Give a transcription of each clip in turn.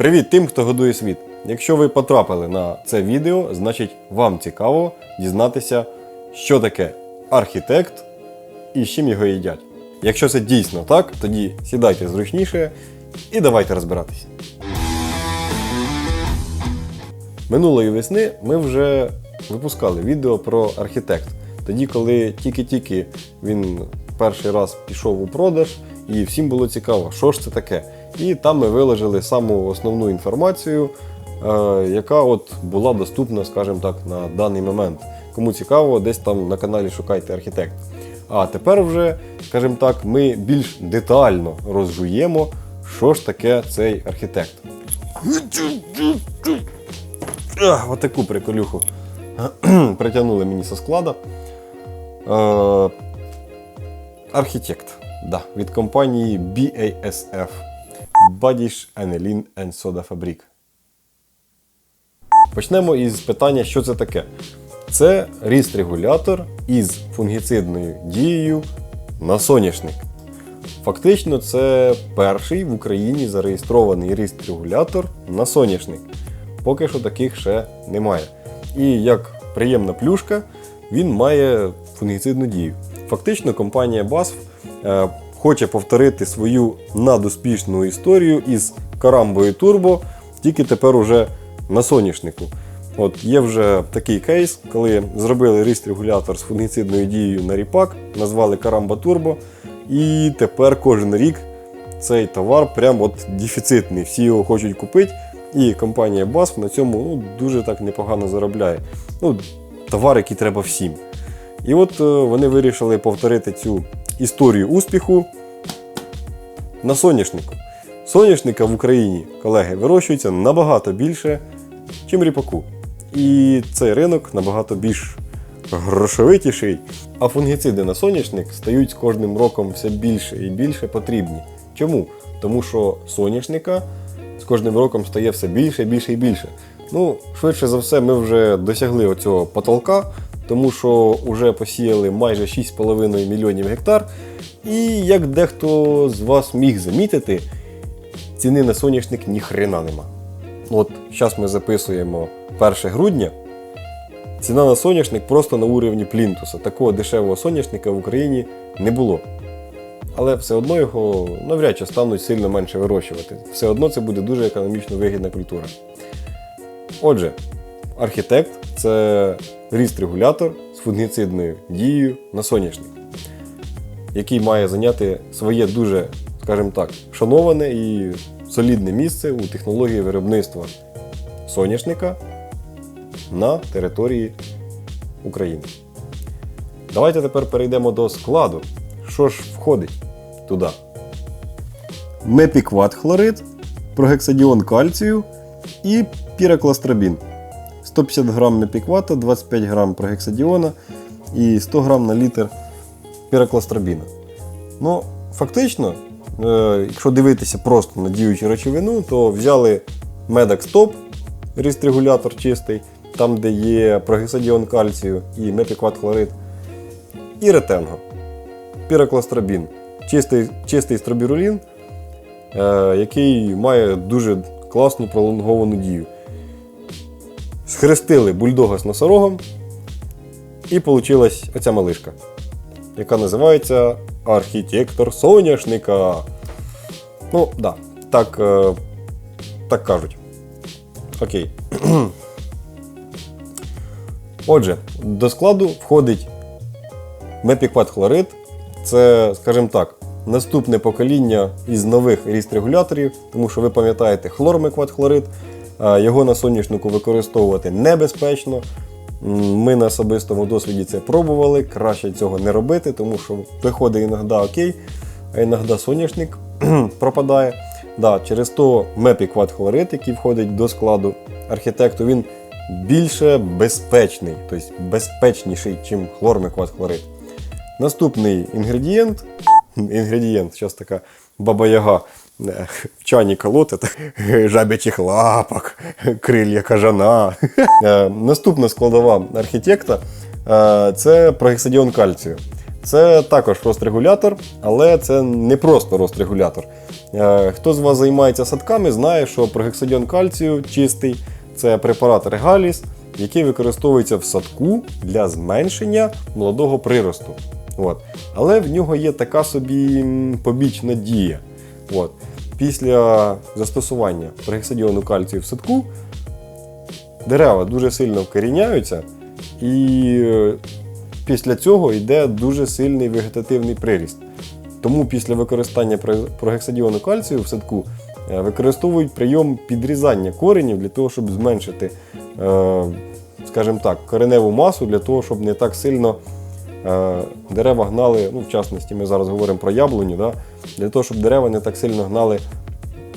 Привіт тим, хто годує світ. Якщо ви потрапили на це відео, значить вам цікаво дізнатися, що таке архітект і з чим його їдять. Якщо це дійсно так, тоді сідайте зручніше і давайте розбиратися. Минулої весни ми вже випускали відео про архітект. Тоді, коли тільки-тільки він перший раз пішов у продаж, і всім було цікаво, що ж це таке. І там ми виложили саму основну інформацію, е, яка от була доступна, скажімо так, на даний момент. Кому цікаво, десь там на каналі шукайте архітект. А тепер вже, скажімо так, ми більш детально розжуємо, що ж таке цей архітект. Отаку приколюху притягнули мені зі склада. Е, архітект. Да, від компанії BASF. Badish Anilin and Soda Fabric. Почнемо із питання, що це таке. Це ріст-регулятор із фунгіцидною дією на соняшник. Фактично, це перший в Україні зареєстрований ріст-регулятор на соняшник. Поки що таких ще немає. І як приємна плюшка, він має фунгіцидну дію. Фактично, компанія BASF хоче повторити свою надуспішну історію із карамбою Turbo, тільки тепер уже на соняшнику. От є вже такий кейс, коли зробили ріст-регулятор з фунгіцидною дією на ріпак, назвали Карамба Turbo, і тепер кожен рік цей товар прям от дефіцитний. Всі його хочуть купити, і компанія BASF на цьому ну, дуже так непогано заробляє. Ну, товар, який треба всім. І от е, вони вирішили повторити цю історію успіху на соняшнику. Соняшника в Україні, колеги, вирощується набагато більше, чим ріпаку. І цей ринок набагато більш грошовитіший. А фунгіциди на соняшник стають з кожним роком все більше і більше потрібні. Чому? Тому що соняшника з кожним роком стає все більше, більше і більше. Ну, швидше за все, ми вже досягли оцього потолка, тому що вже посіяли майже 6,5 мільйонів гектар. І як дехто з вас міг замітити, ціни на соняшник ні хрена нема. От зараз ми записуємо 1 грудня. Ціна на соняшник просто на уровні плінтуса. Такого дешевого соняшника в Україні не було. Але все одно його навряд чи стануть сильно менше вирощувати. Все одно це буде дуже економічно вигідна культура. Отже, архітект це ріст-регулятор з фунгіцидною дією на соняшник, який має зайняти своє дуже, скажімо так, шановане і солідне місце у технології виробництва соняшника на території України. Давайте тепер перейдемо до складу. Що ж входить туди? Мепікват хлорид, прогексадіон кальцію і піракластрабін. 150 грам мепіквата, 25 грам прогексадіона і 100 грам на літр піракластрабіна. Ну, фактично, е, якщо дивитися просто на діючу речовину, то взяли Medax Top, ріст-регулятор чистий, там, де є прогесадіон кальцію і мепікват хлорид, і ретенго, піракластрабін, чистий, чистий стробірулін, е, який має дуже класну пролонговану дію. Схрестили бульдога з носорогом, і вийшла оця малишка, яка називається Архітектор соняшника. Ну, да, так, е, так кажуть. Окей. Отже, до складу входить мепікват хлорид. Це, скажімо так, наступне покоління із нових ріст-регуляторів, тому що ви пам'ятаєте хлормекват хлорид. Його на соняшнику використовувати небезпечно. Ми на особистому досвіді це пробували. Краще цього не робити, тому що виходить іноді окей, а іноді соняшник пропадає. Да, через то мепікват хлорид, який входить до складу архітекту, він більше безпечний, тобто безпечніший, ніж хлормикватхлорид. Наступний інгредієнт. Інгредієнт, зараз така баба-яга в чані колоти, жабячих лапок, крилья кажана. Е, Наступна складова архітекта е, це прогексадіон кальцію. Це також рост-регулятор, але це не просто рост-регулятор. Е, Хто з вас займається садками, знає, що прогексидіон кальцію чистий це препарат Регаліс, який використовується в садку для зменшення молодого приросту. От. Але в нього є така собі побічна дія. От. Після застосування прогексидіону кальцію в садку дерева дуже сильно вкоріняються, і е, після цього йде дуже сильний вегетативний приріст. Тому після використання про- прогексидіону кальцію в садку е, використовують прийом підрізання коренів для того, щоб зменшити, е, скажімо так, кореневу масу, для того, щоб не так сильно дерева гнали, ну, в частності, ми зараз говоримо про яблуню, да? для того, щоб дерева не так сильно гнали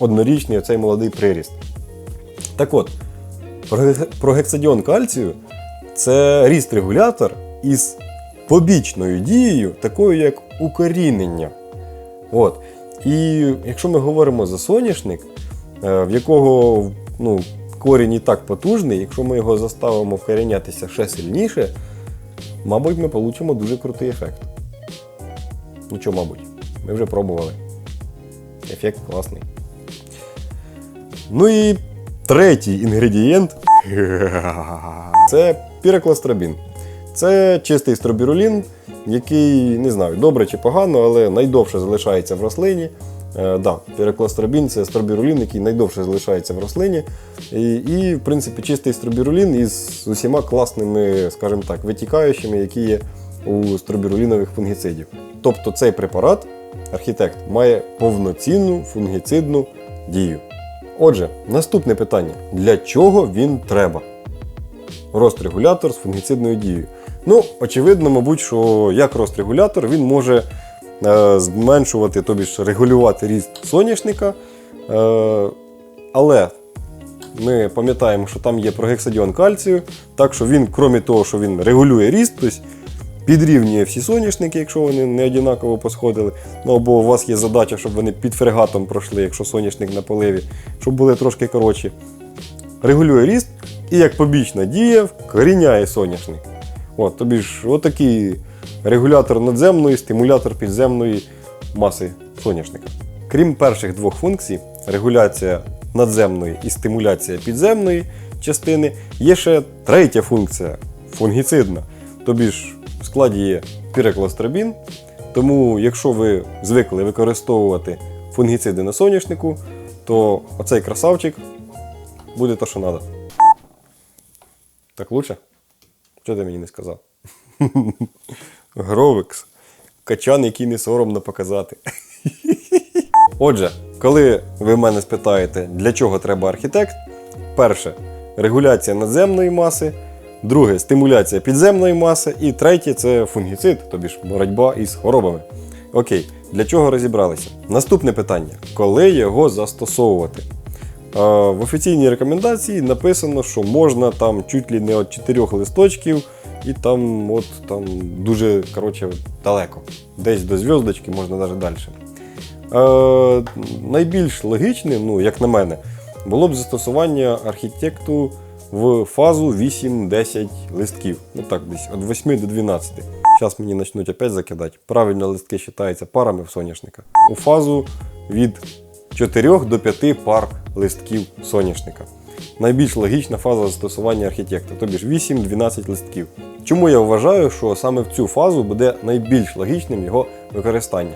однорічний оцей молодий приріст. Так от, проге- прогексидіон кальцію це ріст-регулятор із побічною дією, такою як укорінення. От. І якщо ми говоримо за соняшник, е, в якого ну, корінь і так потужний, якщо ми його заставимо вкорінятися ще сильніше, мабуть, ми отримаємо дуже крутий ефект. Ну що, мабуть, ми вже пробували. Ефект класний. Ну і третій інгредієнт це пірокластрабін. Це чистий стробірулін, який не знаю, добре чи погано, але найдовше залишається в рослині. Е, да, пірокластрабін це стробірулін, який найдовше залишається в рослині. І, і, в принципі, чистий стробірулін із усіма класними, скажімо так, витікаючими, які є у стробірулінових фунгіцидів. Тобто цей препарат, архітект, має повноцінну фунгіцидну дію. Отже, наступне питання: для чого він треба? Рост-регулятор з фунгіцидною дією. Ну, очевидно, мабуть, що як рост-регулятор він може зменшувати, тобі ж регулювати ріст соняшника. Е, але ми пам'ятаємо, що там є прогексадіон кальцію, так що він, крім того, що він регулює ріст, тобто підрівнює всі соняшники, якщо вони не однаково посходили. Ну або у вас є задача, щоб вони під фрегатом пройшли, якщо соняшник на поливі, щоб були трошки коротші. Регулює ріст і як побічна дія вкоріняє соняшник. От, тобі ж отакий регулятор надземної, стимулятор підземної маси соняшника. Крім перших двох функцій, регуляція надземної і стимуляція підземної частини, є ще третя функція фунгіцидна. Тобі ж в складі є піреклострабін. Тому, якщо ви звикли використовувати фунгіциди на соняшнику, то оцей красавчик буде то, що треба. Так лучше? Що ти мені не сказав? Гровикс. Качан, який не соромно показати. Отже, коли ви мене спитаєте, для чого треба архітект, перше регуляція надземної маси, друге стимуляція підземної маси, і третє це фунгіцид, тобі ж боротьба із хворобами. Окей, для чого розібралися? Наступне питання: коли його застосовувати? Е, В офіційній рекомендації написано, що можна там чуть ли не від 4 листочків і там от там дуже коротше, далеко. Десь до зв'язочки, можна навіть далі. Е, найбільш логічним, ну, як на мене, було б застосування архітекту в фазу 8-10 листків. Ну так, десь від 8 до 12. Зараз мені почнуть опять закидати. Правильно листки вважаються парами в соняшника. У фазу від 4 до 5 пар листків соняшника. Найбільш логічна фаза застосування архітекта, тобі ж 8-12 листків. Чому я вважаю, що саме в цю фазу буде найбільш логічним його використання?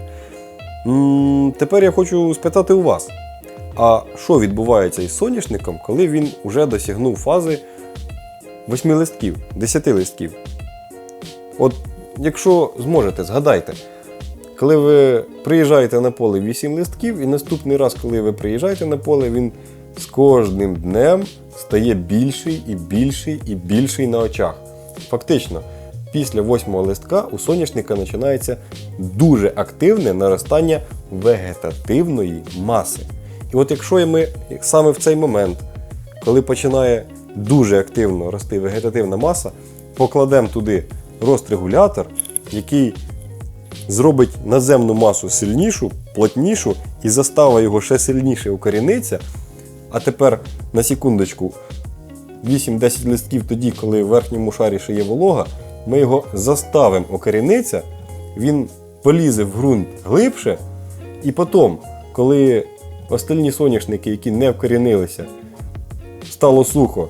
М, Тепер я хочу спитати у вас: а що відбувається із соняшником, коли він вже досягнув фази 8 листків, 10 листків? От якщо зможете, згадайте, коли ви приїжджаєте на поле 8 листків, і наступний раз, коли ви приїжджаєте на поле, він з кожним днем стає більший і більший і більший на очах. Фактично, після восьмого листка у соняшника починається дуже активне наростання вегетативної маси. І от якщо ми саме в цей момент, коли починає дуже активно рости вегетативна маса, покладемо туди рост-регулятор, який зробить наземну масу сильнішу, плотнішу і заставить його ще сильніше укорінитися. А тепер на секундочку, 8-10 листків тоді, коли в верхньому шарі ще є волога, ми його заставимо укорінитися, він полізе в ґрунт глибше, і потім, коли остальні соняшники, які не вкорінилися, стало сухо,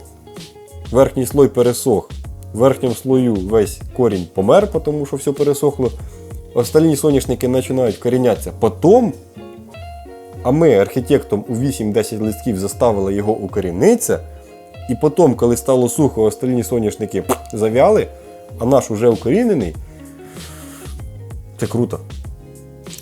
верхній слой пересох, в верхньому слою весь корінь помер, тому що все пересохло. Остальні соняшники починають корінятися. Потім, а ми архітектом у 8-10 листків заставили його укорінитися. І потім, коли стало сухо, остальні соняшники зав'яли, а наш уже укорінений, це круто.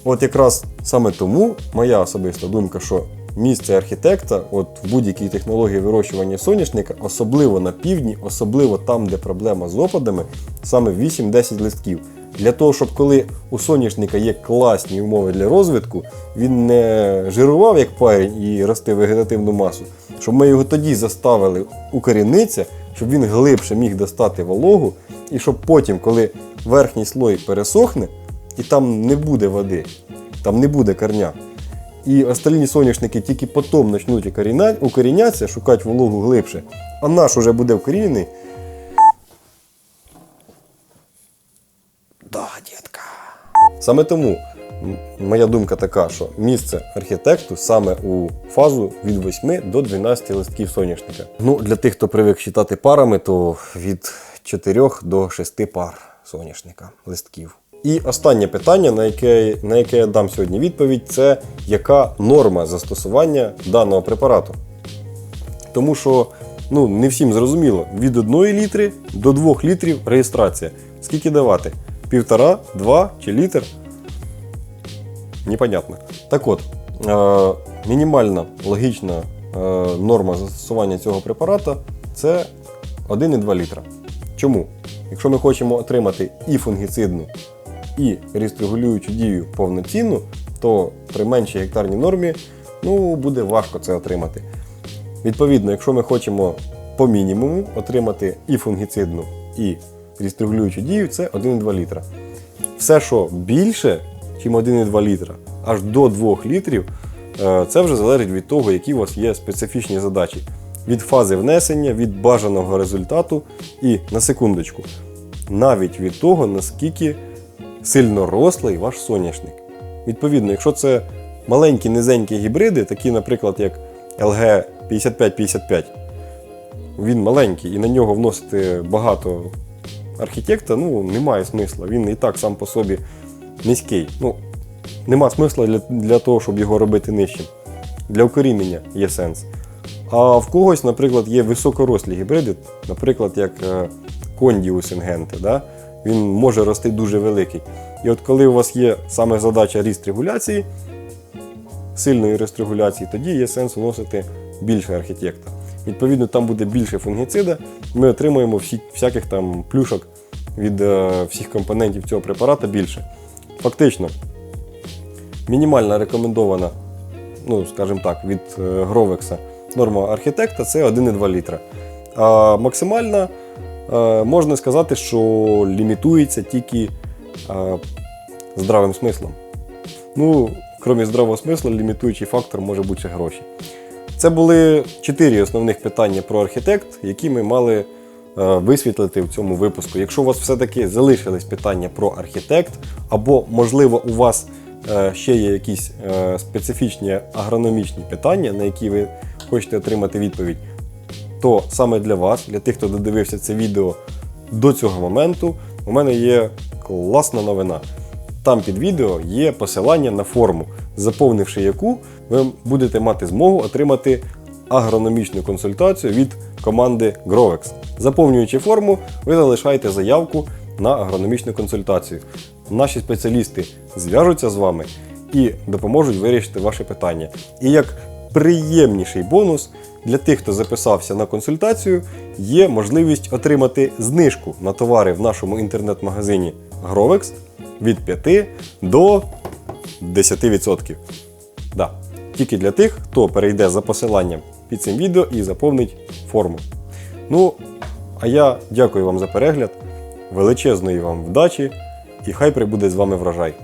От якраз саме тому моя особиста думка, що місце архітекта от в будь-якій технології вирощування соняшника, особливо на півдні, особливо там, де проблема з опадами, саме 8-10 листків. Для того, щоб коли у соняшника є класні умови для розвитку, він не жирував як парень і рости вегетативну масу, щоб ми його тоді заставили укорінитися, щоб він глибше міг достати вологу, і щоб потім, коли верхній слой пересохне, і там не буде води, там не буде корня. І остальні соняшники тільки потім почнуть укорінятися, шукати вологу глибше, а наш уже буде вкорінений. Да, дітка. Саме тому моя думка така, що місце архітекту саме у фазу від 8 до 12 листків соняшника. Ну, для тих, хто привик читати парами, то від 4 до 6 пар соняшника листків. І останнє питання, на яке, на яке я дам сьогодні відповідь, це яка норма застосування даного препарату. Тому що ну, не всім зрозуміло, від 1 літри до 2 літрів реєстрація. Скільки давати? Півтора, два чи літр? Непонятно. Так от, е, мінімальна логічна е, норма застосування цього препарата це 1,2 літра. Чому? Якщо ми хочемо отримати і фунгіцидну, і рістрегулюючу дію повноцінну, то при меншій гектарній нормі ну, буде важко це отримати. Відповідно, якщо ми хочемо по мінімуму отримати і фунгіцидну, і рістрегулюючу дію, це 1,2 літра. Все, що більше, ніж 1,2 літра, аж до 2 літрів, е, це вже залежить від того, які у вас є специфічні задачі. Від фази внесення, від бажаного результату і на секундочку, навіть від того, наскільки сильно рослий ваш соняшник. Відповідно, якщо це маленькі низенькі гібриди, такі, наприклад, як LG 5555, він маленький і на нього вносити багато архітекта, ну, немає смисла. Він і так сам по собі низький. Ну, нема смисла для, для того, щоб його робити нижчим. Для укорінення є сенс. А в когось, наприклад, є високорослі гібриди, наприклад, як е, Кондіус Інгенте. Да? Він може рости дуже великий. І от коли у вас є саме задача ріст регуляції, сильної рестрегуляції, тоді є сенс вносити більше архітекта. Відповідно, там буде більше фунгіцида, ми отримуємо всі, всяких там плюшок від е, всіх компонентів цього препарата більше. Фактично, мінімальна рекомендована, ну, скажімо так, від е, Гровекса норма архітекта це 1,2 літра. А максимальна, е, можна сказати, що лімітується тільки е, здравим смислом. Ну, крім здравого смисла, лімітуючий фактор може бути гроші. Це були чотири основних питання про архітект, які ми мали е, висвітлити в цьому випуску. Якщо у вас все-таки залишились питання про архітект, або, можливо, у вас е, ще є якісь е, специфічні агрономічні питання, на які ви хочете отримати відповідь, то саме для вас, для тих, хто додивився це відео до цього моменту, у мене є класна новина. Там під відео є посилання на форму, заповнивши яку ви будете мати змогу отримати агрономічну консультацію від команди Grovex. Заповнюючи форму, ви залишаєте заявку на агрономічну консультацію. Наші спеціалісти зв'яжуться з вами і допоможуть вирішити ваше питання. І як приємніший бонус для тих, хто записався на консультацію, є можливість отримати знижку на товари в нашому інтернет-магазині Grovex від 5 до 10%. Да. Тільки для тих, хто перейде за посиланням під цим відео і заповнить форму. Ну, а я дякую вам за перегляд, величезної вам вдачі і хай прибуде з вами врожай.